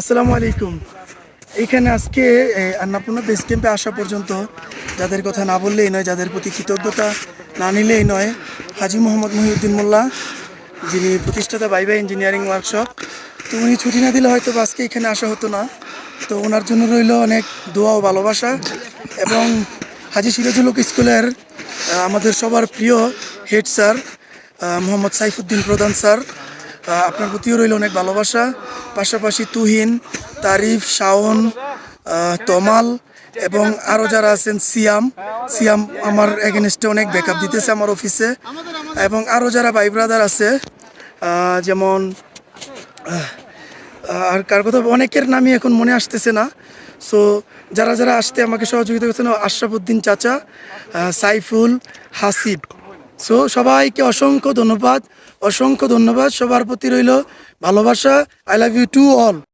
আসসালামু আলাইকুম। এইখানে আজকে আন্নাপূর্ণা বেস ক্যাম্পে আসা পর্যন্ত যাদের কথা না বললেই নয়, যাদের প্রতি কৃতজ্ঞতা না নিলেই নয়, হাজি মোহাম্মদ মহিউদ্দিন মোল্লা, যিনি প্রতিষ্ঠাতা বাইবা ইঞ্জিনিয়ারিং ওয়ার্কশপ তো উনি ছুটি না দিলে হয়তো আজকে এখানে আসা হতো না। তো ওনার জন্য রইল অনেক দোয়া ও ভালোবাসা এবং হাজি সিরাজুল হক স্কুলের আমাদের সবার প্রিয় হেড স্যার মোহাম্মদ সাইফুদ্দিন প্রধান স্যার আপনার প্রতিও রইল অনেক ভালোবাসা। পাশাপাশি তুহিন, তারিফ, শাওন তমাল এবং আরও যারা আছেন, সিয়াম। সিয়াম আমার এগেনস্টে অনেক ব্যাকআপ দিতেছে আমার অফিসে এবং আরও যারা ভাই ব্রাদার আছে যেমন আর কার কথা অনেকের নামই এখন মনে আসতেছে না। সো যারা যারা আসতে আমাকে সহযোগিতা করছেন আশরাফুদ্দিন চাচা সাইফুল, হাসিব। সো সবাইকে অসংখ্য ধন্যবাদ। অসংখ্য ধন্যবাদ। সবার প্রতি রইল ভালোবাসা। I love you to all